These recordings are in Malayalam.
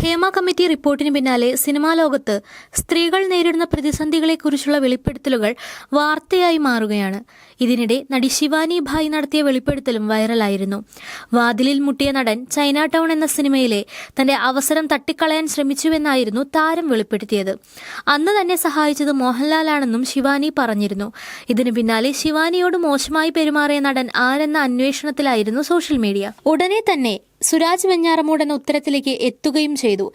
ഹേമ കമ്മിറ്റി റിപ്പോർട്ടിന് പിന്നാലെ സിനിമാ ലോകത്ത് സ്ത്രീകൾ നേരിടുന്ന പ്രതിസന്ധികളെക്കുറിച്ചുള്ള വെളിപ്പെടുത്തലുകൾ വാർത്തയായി മാറുകയാണ്. ഇതിനിടെ നടി ശിവാനി ഭായ് നടത്തിയ വെളിപ്പെടുത്തലും വൈറലായിരുന്നു. വാതിലിൽ മുട്ടിയ നടൻ ചൈന ടൗൺ എന്ന സിനിമയിലെ തന്റെ അവസരം തട്ടിക്കളയാൻ ശ്രമിച്ചുവെന്നായിരുന്നു താരം വെളിപ്പെടുത്തിയത്. അന്ന് തന്നെ സഹായിച്ചത് മോഹൻലാലാണെന്നും ശിവാനി പറഞ്ഞിരുന്നു. ഇതിനു പിന്നാലെ ശിവാനിയോട് മോശമായി പെരുമാറിയ നടൻ ആരെന്ന അന്വേഷണത്തിലായിരുന്നു സോഷ്യൽ മീഡിയ. ഉടനെ തന്നെ സുരാജ് വെഞ്ഞാറമൂട് എന്ന ഉത്തരത്തിലേക്ക് എത്തുകയും ചെയ്തു.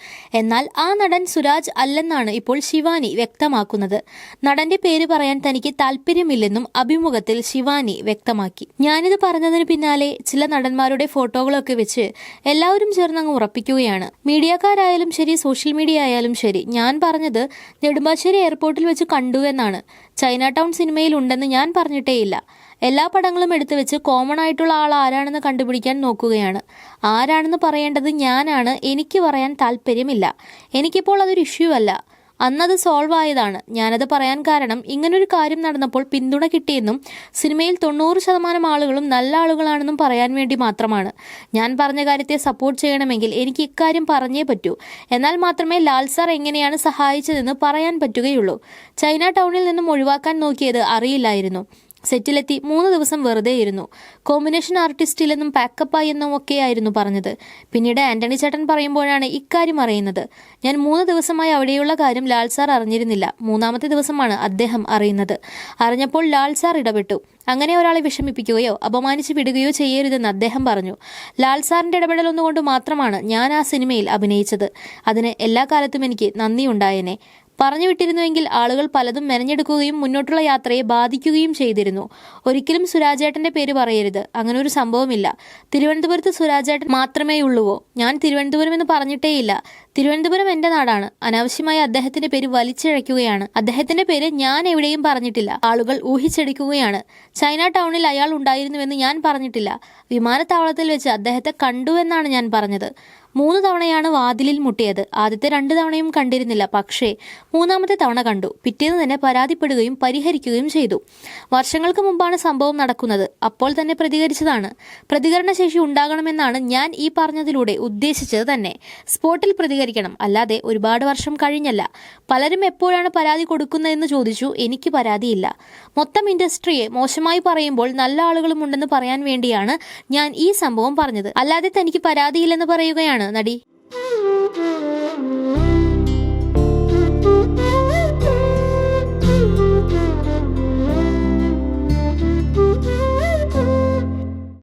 എന്നാൽ ആ നടൻ സുരാജ് അല്ലെന്നാണ് ഇപ്പോൾ ശിവാനി വ്യക്തമാക്കുന്നത്. നടന്റെ പേര് പറയാൻ തനിക്ക് താല്പര്യമില്ലെന്നും അഭിമുഖത്തിൽ ശിവാനി വ്യക്തമാക്കി. ഞാനിത് പറഞ്ഞതിന് പിന്നാലെ ചില നടന്മാരുടെ ഫോട്ടോകളൊക്കെ വെച്ച് എല്ലാവരും ചേർന്ന് ചേർന്നങ്ങ് ഉറപ്പിക്കുകയാണ്. മീഡിയക്കാരായാലും ശരി സോഷ്യൽ മീഡിയ ആയാലും ശരി ഞാൻ പറഞ്ഞത് നെടുമ്പാശ്ശേരി എയർപോർട്ടിൽ വെച്ച് കണ്ടു എന്നാണ്. ചൈന ടൗൺ സിനിമയിൽ ഉണ്ടെന്ന് ഞാൻ പറഞ്ഞിട്ടേയില്ല. എല്ലാ പടങ്ങളും എടുത്തു വെച്ച് കോമൺ ആയിട്ടുള്ള ആൾ ആരാണെന്ന് കണ്ടുപിടിക്കാൻ നോക്കുകയാണ്. ആരാണെന്ന് പറയേണ്ടത് ഞാനാണ്. എനിക്ക് പറയാൻ താല്പര്യമില്ല. എനിക്കിപ്പോൾ അതൊരു ഇഷ്യൂ അല്ല അന്നത് സോൾവ് ആയതാണ്. ഞാനത് പറയാൻ കാരണം ഇങ്ങനൊരു കാര്യം നടന്നപ്പോൾ പിന്തുണ കിട്ടിയെന്നും സിനിമയിൽ തൊണ്ണൂറ് ശതമാനം ആളുകളും നല്ല ആളുകളാണെന്നും പറയാൻ വേണ്ടി മാത്രമാണ്. ഞാൻ പറഞ്ഞ കാര്യത്തെ സപ്പോർട്ട് ചെയ്യണമെങ്കിൽ എനിക്ക് ഇക്കാര്യം പറഞ്ഞേ പറ്റൂ. എന്നാൽ മാത്രമേ ലാൽ സാർ എങ്ങനെയാണ് സഹായിച്ചതെന്ന് പറയാൻ പറ്റുകയുള്ളൂ. ചൈന ടൗണിൽ നിന്നും ഒഴിവാക്കാൻ നോക്കിയത് അറിയില്ലായിരുന്നു. സെറ്റിലെത്തി മൂന്ന് ദിവസം വെറുതെ ഇരുന്നു കോമ്പിനേഷൻ ആർട്ടിസ്റ്റിലെന്നും പാക്കപ്പായി എന്നും ഒക്കെ ആയിരുന്നു പറഞ്ഞത്. പിന്നീട് ആന്റണി ചേട്ടൻ പറയുമ്പോഴാണ് ഇക്കാര്യം അറിയുന്നത്. ഞാൻ മൂന്ന് ദിവസമായി അവിടെയുള്ള കാര്യം ലാൽ സാർ അറിഞ്ഞിരുന്നില്ല. മൂന്നാമത്തെ ദിവസമാണ് അദ്ദേഹം അറിയുന്നത്. അറിഞ്ഞപ്പോൾ ലാൽ സാർ ഇടപെട്ടു. അങ്ങനെ ഒരാളെ വിഷമിപ്പിക്കുകയോ അപമാനിച്ച് വിടുകയോ ചെയ്യരുതെന്ന് അദ്ദേഹം പറഞ്ഞു. ലാൽ ഇടപെടൽ ഒന്നുകൊണ്ട് മാത്രമാണ് ഞാൻ ആ സിനിമയിൽ അഭിനയിച്ചത്. അതിന് എല്ലാ കാലത്തും എനിക്ക് നന്ദിയുണ്ടായേനെ. പറഞ്ഞു വിട്ടിരുന്നുവെങ്കിൽ ആളുകൾ പലതും മെനഞ്ഞെടുക്കുകയും മുന്നോട്ടുള്ള യാത്രയെ ബാധിക്കുകയും ചെയ്തിരുന്നു. ഒരിക്കലും സുരാജേട്ടന്റെ പേര് പറയരുത്. അങ്ങനെ ഒരു സംഭവമില്ല. തിരുവനന്തപുരത്ത് സുരാജേട്ടൻ മാത്രമേ ഉള്ളുവോ ഞാൻ തിരുവനന്തപുരം എന്ന് പറഞ്ഞിട്ടേയില്ല. തിരുവനന്തപുരം എന്റെ നാടാണ്. അനാവശ്യമായി അദ്ദേഹത്തിന്റെ പേര് വലിച്ചിഴയ്ക്കുകയാണ്. അദ്ദേഹത്തിന്റെ പേര് ഞാൻ എവിടെയും പറഞ്ഞിട്ടില്ല. ആളുകൾ ഊഹിച്ചെടുക്കുകയാണ്. ചൈന ടൗണിൽ അയാൾ ഉണ്ടായിരുന്നുവെന്ന് ഞാൻ പറഞ്ഞിട്ടില്ല. വിമാനത്താവളത്തിൽ വെച്ച് അദ്ദേഹത്തെ കണ്ടുവെന്നാണ് ഞാൻ പറഞ്ഞത്. മൂന്ന് തവണയാണ് വാതിലിൽ മുട്ടിയത്. ആദ്യത്തെ രണ്ട് തവണയും കണ്ടിരുന്നില്ല. പക്ഷേ മൂന്നാമത്തെ തവണ കണ്ടു. പിറ്റേന്ന് തന്നെ പരാതിപ്പെടുകയും പരിഹരിക്കുകയും ചെയ്തു. വർഷങ്ങൾക്ക് മുമ്പാണ് സംഭവം നടക്കുന്നത്. അപ്പോൾ തന്നെ പ്രതികരിച്ചതാണ്. പ്രതികരണശേഷി ഉണ്ടാകണമെന്നാണ് ഞാൻ ഈ പറഞ്ഞതിലൂടെ ഉദ്ദേശിച്ചത് തന്നെ. സ്പോട്ടിൽ പ്രതികരിക്കണം. അല്ലാതെ ഒരുപാട് വർഷം കഴിഞ്ഞല്ല. പലരും എപ്പോഴാണ് പരാതി കൊടുക്കുന്നതെന്ന് ചോദിച്ചു. എനിക്ക് പരാതിയില്ല. മൊത്തം ഇൻഡസ്ട്രിയെ മോശമായി പറയുമ്പോൾ നല്ല ആളുകളും ഉണ്ടെന്ന് പറയാൻ വേണ്ടിയാണ് ഞാൻ ഈ സംഭവം പറഞ്ഞത്. അല്ലാതെ തനിക്ക് പരാതിയില്ലെന്ന് പറയുകയാണ്. നടി